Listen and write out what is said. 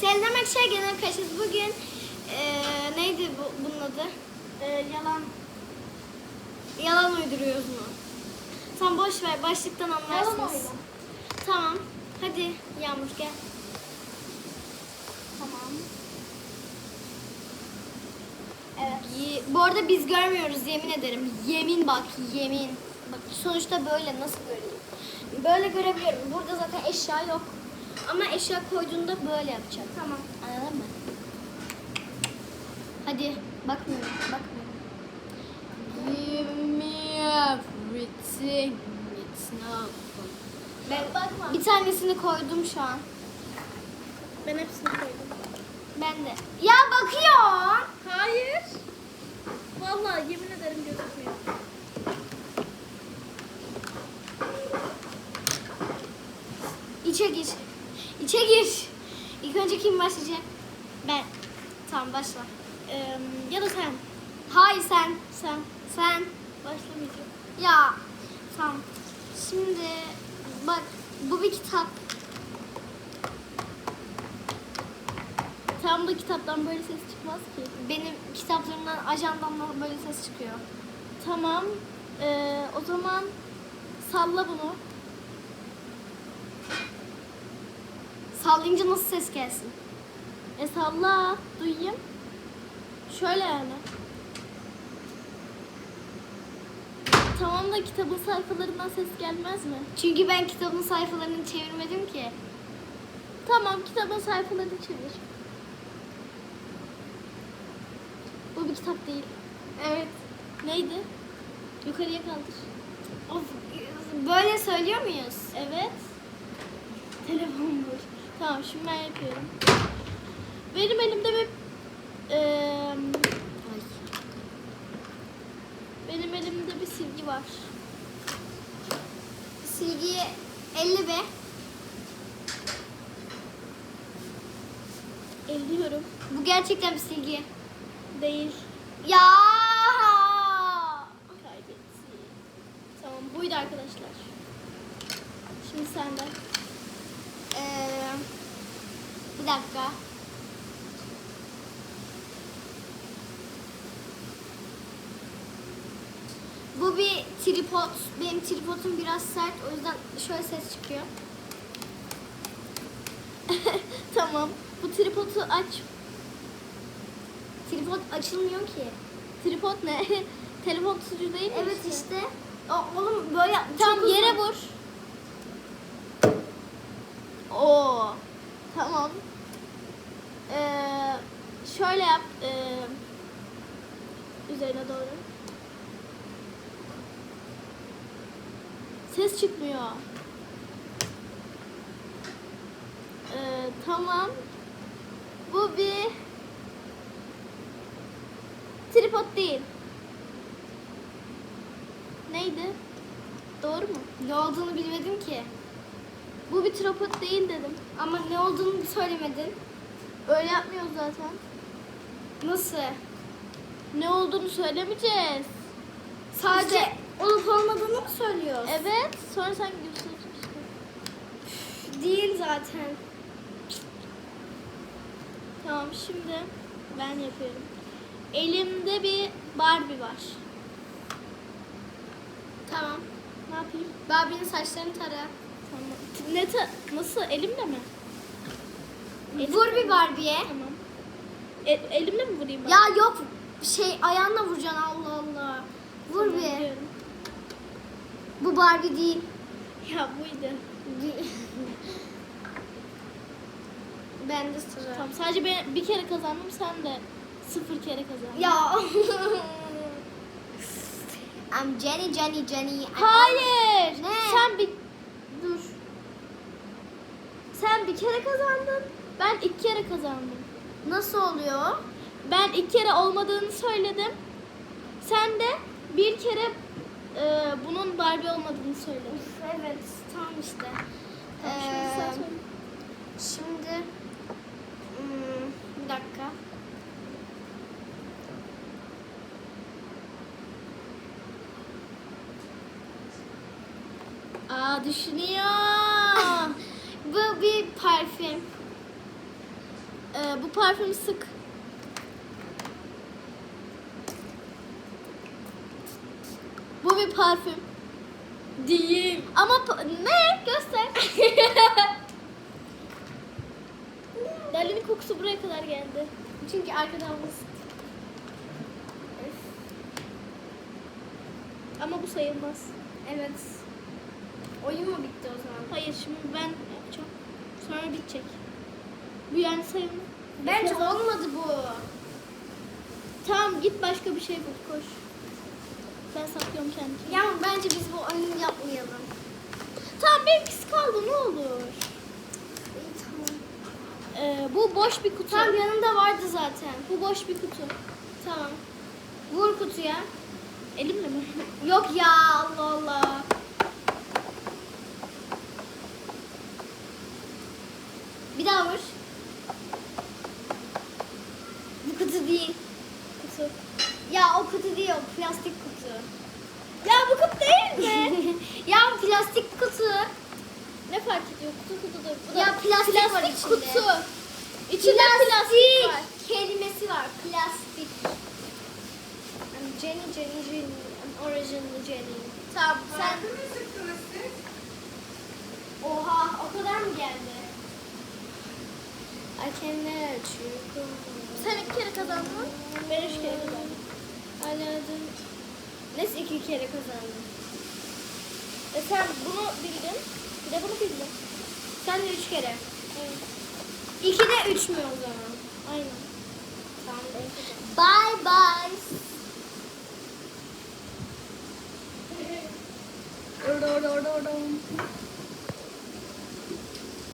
Selam arkadaşlar gene arkadaşız. Bugün eee, neydi bu, bunun adı? Eee, yalan yalan uyduruyoruz mu? Sen boş ver başlıktan anlarsınız. Yalan. Tamam. Hadi Yağmur gel. Tamam. Evet. Ye- bu arada biz görmüyoruz yemin ederim. Yemin bak yemin. Bak sonuçta böyle nasıl göreyim? Böyle görebiliyorum. Burada zaten eşya yok. Ama eşya koyduğunda böyle yapacak. Tamam. Anladın mı? Hadi bakmıyorum, bakmıyorum. Give me everything. It's not fun. Ben Bakma. bir tanesini koydum şu an. Ben hepsini koydum. Ben de. Ya bakıyor. Hayır. Vallahi yemin ederim gözükmüyor. İçe gir. İçe gir. İlk önce kim başlayacak? Ben. Tamam başla. Ee, ya da sen. Hayır sen. Sen. Sen. Başlamayacağım. Ya. Tamam. Şimdi bak bu bir kitap. Tam da kitaptan böyle ses çıkmaz ki. Benim kitaplarımdan, ajandamdan böyle ses çıkıyor. Tamam. Ee, o zaman salla bunu. Sallayınca nasıl ses gelsin? E salla. Duyayım. Şöyle yani. Tamam da kitabın sayfalarından ses gelmez mi? Çünkü ben kitabın sayfalarını çevirmedim ki. Tamam kitabın sayfalarını çevir. Bu bir kitap değil. Evet. Neydi? Yukarıya kaldır. Of, böyle söylüyor muyuz? Evet. Telefon boş. Tamam şimdi ben yapıyorum. Benim elimde bir eee, Ay. benim elimde bir silgi var. Silgiyi 50 be. Elliyorum. Bu gerçekten bir silgi. Değil. Ya. Kaybetti. Tamam buydu arkadaşlar. Şimdi senden. Ee, bir dakika. Bu bir tripod. Benim tripodum biraz sert. O yüzden şöyle ses çıkıyor. tamam. Bu tripodu aç. Tripod açılmıyor ki. Tripod ne? Telefon tutucu değil mi Evet işte. O, oğlum böyle Tam yere vur. Oo. Tamam. Ee, şöyle yap. Ee, üzerine doğru. Ses çıkmıyor. Ee, tamam. Bu bir tripod değil. Neydi? Doğru mu? Ne olduğunu bilmedim ki. Bu bir tripod değil dedim. Ama ne olduğunu söylemedin. Öyle yapmıyoruz zaten. Nasıl? Ne olduğunu söylemeyeceğiz. Sadece İşte- olup olmadığını mı söylüyoruz? Evet. Sonra sen göstereceksin. Değil zaten. Tamam şimdi ben yapıyorum. Elimde bir Barbie var. Tamam. Ne yapayım? Barbie'nin saçlarını tara. Tamam. Ne ta- nasıl? Elimle mi? Vur bir Barbie'ye. Tamam. E- elimle mi vurayım ben? Ya yok şey ayağınla vuracaksın Allah Allah. Vur Tamam, bir. vuruyorum. Bu Barbie değil. Ya buydu. ben de sıra. Tamam sadece ben bir kere kazandım sen de sıfır kere kazandın. Ya. I'm Jenny Jenny Jenny. I'm Hayır. Ne? Sen bir dur. Sen bir kere kazandın. Ben iki kere kazandım. Nasıl oluyor? Ben iki kere olmadığını söyledim. Sen de bir kere e, bunun Barbie olmadığını söyledin. Evet tamam işte. Tamam, şimdi sen Ee, söyle. Şimdi hmm, bir dakika. Aa düşünüyor. Bu bir parfüm. Ee, bu parfümü sık. Bu bir parfüm. Değil. Ama ne? Göster. Dalinin kokusu buraya kadar geldi. Çünkü arkadan biz... Ama bu sayılmaz. Evet. Oyun mu bitti o zaman? Hayır şimdi ben yapacağım. Sonra bitecek. Bu yani sayılmaz. Bence Yapalım. olmadı bu. Tamam git başka bir şey bul koş. Ben saklıyorum kendimi. Ya bence biz bu oyunu yapmayalım. Tamam benimkisi kaldı ne olur. İyi tamam. Ee, bu boş bir kutu. Tam yanında vardı zaten. Bu boş bir kutu. Tamam. Vur kutuya. Elimle mi? Yok ya Allah Allah. Bir daha vur. Bu kutu değil. kutu. Ya kutu o plastik kutu. Ya bu kutu değil mi? ya plastik kutu. ne fark ediyor? Kutu kutudur. Bu da Ya plastik var içinde. kutu. İçinde plastik var. kelimesi var. Plastik. I'm Jenny, Jenny, Jenny. I'm original Jenny. Tamam sen... Oha o kadar mı geldi? I can let you go. Sen iki kere kazandın. Ben üç kere kazandım. Anladım. Nasıl iki kere kazandın? E sen bunu bildin. Bir de bunu bildin. Sen de üç kere. Evet. İki de üç mü o zaman? Aynen. Tamam kazandım. Bye bye. Orada orada orada orada.